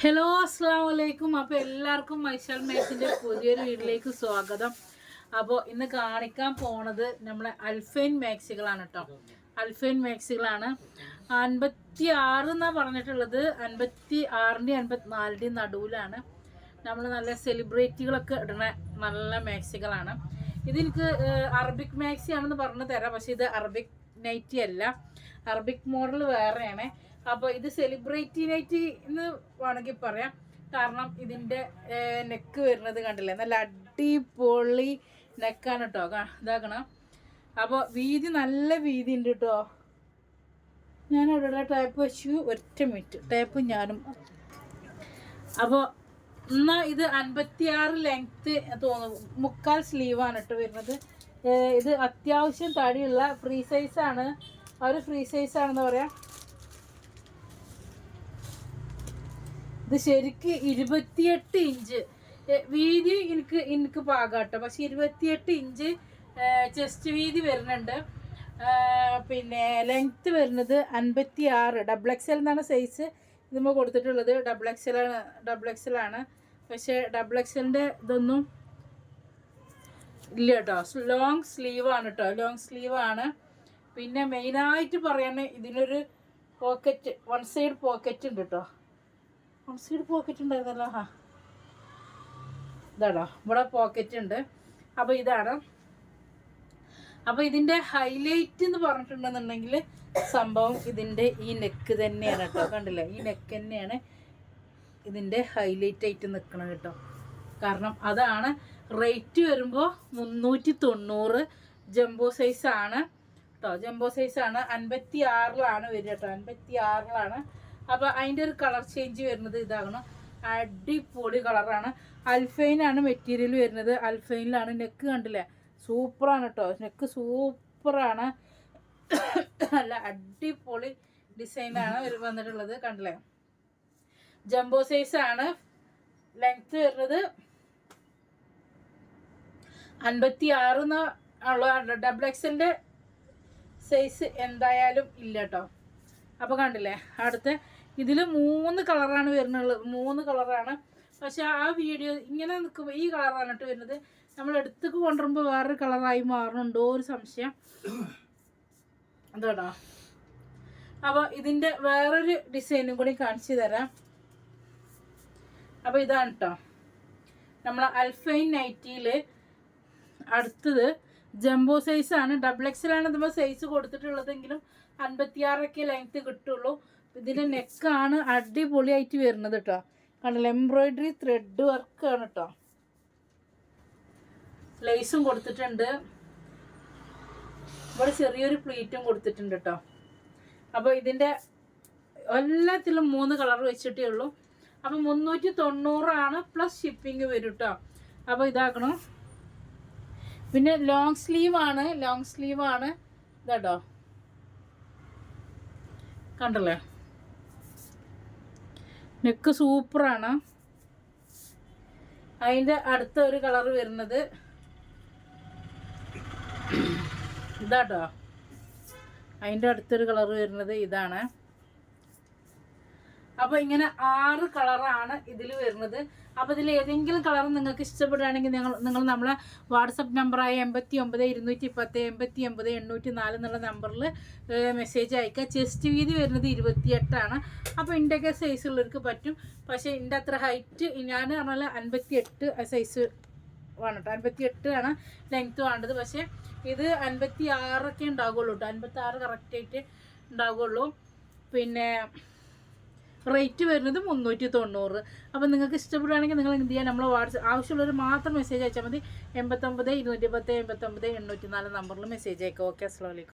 Hello അസ്സാം വലൈക്കും അപ്പോൾ എല്ലാവർക്കും മൈശാൽ മേസിന്റെ പുതിയൊരു വീട്ടിലേക്ക് സ്വാഗതം. അപ്പോൾ ഇന്ന് കാണിക്കാൻ പോണത് നമ്മളെ അൽഫൈൻ മാക്സികളാണ് കേട്ടോ അൽഫൈൻ മാക്സികളാണ്. അൻപത്തി ആറ് എന്നാണ് പറഞ്ഞിട്ടുള്ളത്. അൻപത്തി ആറിന്റെയും അൻപത്തിനാലിന്റെയും നടുവിലാണ് നമ്മൾ നല്ല സെലിബ്രിറ്റികളൊക്കെ ഇടുന്ന നല്ല മാക്സികളാണ്. ഇതെനിക്ക് അറബിക് മാക്സി ആണെന്ന് പറഞ്ഞു തരാം. പക്ഷേ ഇത് അറബിക് നൈറ്റി അല്ല അറബിക് മോഡൽ വേറെയാണ്. അപ്പോൾ ഇത് സെലിബ്രിറ്റി നൈറ്റി എന്ന് വേണമെങ്കിൽ പറയാം. കാരണം ഇതിന്റെ നെക്ക് വരുന്നത് കണ്ടില്ലേ? നല്ല അടിപൊളി നെക്കാണ് കേട്ടോ ഇതാക്കണം. അപ്പോൾ വീതി നല്ല വീതി ഉണ്ട് കേട്ടോ ഞാൻ അവിടെ ടൈപ്പ് വെച്ചു. ഒറ്റ മിനിറ്റ് ടൈപ്പ് ഞാനും. അപ്പോൾ എന്നാൽ ഇത് അൻപത്തിയാറ് ലെങ്ത്ത് തോന്നുന്നു. മുക്കാൽ സ്ലീവാണ് കേട്ടോ വരുന്നത്. ഇത് അത്യാവശ്യം തടിയുള്ള ഫ്രീ സൈസാണ് ഒരു ഫ്രീ സൈസാണെന്ന് പറയാം. ഇത് ശരിക്ക് ഇരുപത്തിയെട്ട് ഇഞ്ച് വീതി എനിക്ക് എനിക്ക് പാകാട്ടോ. പക്ഷെ ഇരുപത്തിയെട്ട് ഇഞ്ച് ചെസ്റ്റ് വീതി വരുന്നുണ്ട്. പിന്നെ ലെങ്ത്ത് വരുന്നത് അൻപത്തി ആറ് ഡബിൾ എക്സ് എൽ എന്നാണ് സൈസ് ഇതുമ്പോൾ കൊടുത്തിട്ടുള്ളത്. ഡബിൾ എൽ ആണ് ഡബിൾ എൽ ആണ്. പക്ഷേ ഡബിൾ എക്സ് എല്ലിന്റെ ഇതൊന്നും ഇല്ല കേട്ടോ ലോങ് സ്ലീവ് ആണ് കേട്ടോ ലോങ് സ്ലീവ് ആണ്. പിന്നെ മെയിനായിട്ട് പറയണ ഇതിനൊരു പോക്കറ്റ് വൺ സൈഡ് പോക്കറ്റ് ഉണ്ട് കേട്ടോ വൺ സൈഡ് പോക്കറ്റ് ഉണ്ടായിരുന്നല്ലോ. ഹാ. ഇതാണോ ഇവിടെ പോക്കറ്റ് ഉണ്ട്. അപ്പോൾ ഇതാണ്. അപ്പോൾ ഇതിന്റെ ഹൈലൈറ്റ് എന്ന് പറഞ്ഞിട്ടുണ്ടെന്നുണ്ടെങ്കിൽ സംഭവം ഇതിന്റെ ഈ നെക്ക് തന്നെയാണ് കേട്ടോ കണ്ടില്ലേ? ഈ നെക്ക് തന്നെയാണ് ഇതിന്റെ ഹൈലൈറ്റ് ആയിട്ട് നിൽക്കണം കേട്ടോ കാരണം അതാണ് റേറ്റ് വരുമ്പോൾ മുന്നൂറ്റി തൊണ്ണൂറ് ജംബോ സൈസാണ് കേട്ടോ ജംബോ സൈസാണ് അൻപത്തി ആറിലാണ് വരിക കേട്ടോ അൻപത്തി ആറിലാണ് അപ്പോൾ അതിന്റെ ഒരു കളർ ചേഞ്ച് വരുന്നത് ഇതാകണം. അടിപൊളി കളറാണ് അൽഫൈനാണ് മെറ്റീരിയൽ വരുന്നത്. അൽഫൈനിലാണ് നെക്ക് കണ്ടില്ലേ? സൂപ്പറാണ് കേട്ടോ നെക്ക് സൂപ്പറാണ് നല്ല അടിപൊളി ഡിസൈനാണ് വന്നിട്ടുള്ളത് കണ്ടില്ലേ? ജംബോ സൈസ് ആണ്. ലെങ്ത് വരുന്നത് അൻപത്തി ആറ് ഉള്ള ഡബിൾ എക്സിന്റെ സൈസ് എന്തായാലും ഇല്ല കേട്ടോ അപ്പോൾ കണ്ടില്ലേ അടുത്ത ഇതിൽ മൂന്ന് കളറാണ് വരുന്നുള്ളത് മൂന്ന് കളറാണ് പക്ഷെ ആ വീഡിയോ ഇങ്ങനെ നിൽക്കുമ്പോൾ ഈ കളറാണ് കേട്ടോ വരുന്നത്. നമ്മൾ എടുത്തേക്ക് കൊണ്ടുവരുമ്പോൾ വേറൊരു കളറായി മാറുന്നുണ്ടോ ഒരു സംശയം. എന്താണോ അപ്പോൾ ഇതിന്റെ വേറൊരു ഡിസൈനും കൂടി കാണിച്ചു തരാം. അപ്പോൾ ഇതാണ് കേട്ടോ നമ്മൾ അൽഫൈൻ നൈറ്റിയിൽ അടുത്തത് ജംബോ സൈസ് ആണ്. ഡബിൾ എക്സിലാണ് നമ്മൾ സൈസ് കൊടുത്തിട്ടുള്ളതെങ്കിലും അൻപത്തിയാറൊക്കെ ലെങ്ത്ത് കിട്ടുള്ളൂ. ഇതിന്റെ നെക്കാണ് അടിപൊളിയായിട്ട് വരുന്നത് കേട്ടോ കണ്ടല്ലോ? എംബ്രോയിഡറി ത്രെഡ് വർക്ക് ആണ് കേട്ടോ ലേസും കൊടുത്തിട്ടുണ്ട്. ഇവിടെ ചെറിയൊരു പ്ലീറ്റും കൊടുത്തിട്ടുണ്ട് കേട്ടോ അപ്പോൾ ഇതിന്റെ എല്ലാത്തിലും മൂന്ന് കളർ വെച്ചിട്ടേ ഉള്ളൂ. അപ്പോൾ മുന്നൂറ്റി തൊണ്ണൂറാണ് പ്ലസ് ഷിപ്പിംഗ് വരും കേട്ടോ അപ്പോൾ ഇതാക്കണം. പിന്നെ ലോങ് സ്ലീവ് ആണ് ലോങ് ആണ്. ഇതാട്ടോ. കണ്ടല്ലേ? നെക്ക് സൂപ്പറാണ് അതിന്റെ അടുത്ത ഒരു കളർ വരുന്നത് ഇതാട്ടോ. അതിന്റെ അടുത്തൊരു കളർ വരുന്നത് ഇതാണ്. അപ്പോൾ ഇങ്ങനെ ആറ് കളറാണ് ഇതിൽ വരുന്നത്. അപ്പൊ ഇതിൽ ഏതെങ്കിലും കളർ നിങ്ങൾക്ക് ഇഷ്ടപ്പെടുകയാണെങ്കിൽ നിങ്ങൾ നിങ്ങൾ നമ്മളെ വാട്സപ്പ് നമ്പറായ എൺപത്തി ഒമ്പത് ഇരുന്നൂറ്റി പത്ത് എൺപത്തി ഒമ്പത് എണ്ണൂറ്റി നാല് എന്നുള്ള നമ്പറിൽ മെസ്സേജ് അയക്കുക. ചെസ്റ്റ് വീതി വരുന്നത് ഇരുപത്തിയെട്ടാണ്. അപ്പോൾ ഇന്റെയൊക്കെ സൈസ് ഉള്ളവർക്ക് പറ്റും. പക്ഷേ ഇതിന്റെ അത്ര ഹൈറ്റ് ഞാൻ പറഞ്ഞാൽ അൻപത്തി എട്ട് സൈസ് വേണം കേട്ടോ അൻപത്തി എട്ട് ആണ് ലെങ്ത്ത് വേണ്ടത്. പക്ഷേ ഇത് അൻപത്തി ആറൊക്കെ ഉണ്ടാവുകയുള്ളൂ കേട്ടോ അൻപത്തി ആറ് കറക്റ്റായിട്ട് ഉണ്ടാവുകയുള്ളൂ. പിന്നെ റേറ്റ് വരുന്നത് മുന്നൂറ്റി തൊണ്ണൂറ്. അപ്പോൾ നിങ്ങൾക്ക് ഇഷ്ടപ്പെടുകയാണെങ്കിൽ നിങ്ങൾ എന്ത് ചെയ്യുക നമ്മൾ വാട്സപ്പ് ആവശ്യമുള്ളവർ മാത്രം മെസ്സേജ് അയച്ചാൽ മതി. എൺപത്തൊമ്പത് ഇരുന്നൂറ്റി പത്ത് എൺപത്തൊമ്പത് എണ്ണൂറ്റി നാല് നമ്പറിൽ മെസ്സേജ് അയക്കുക ഓക്കെ അസ്സാം വലൈക്കും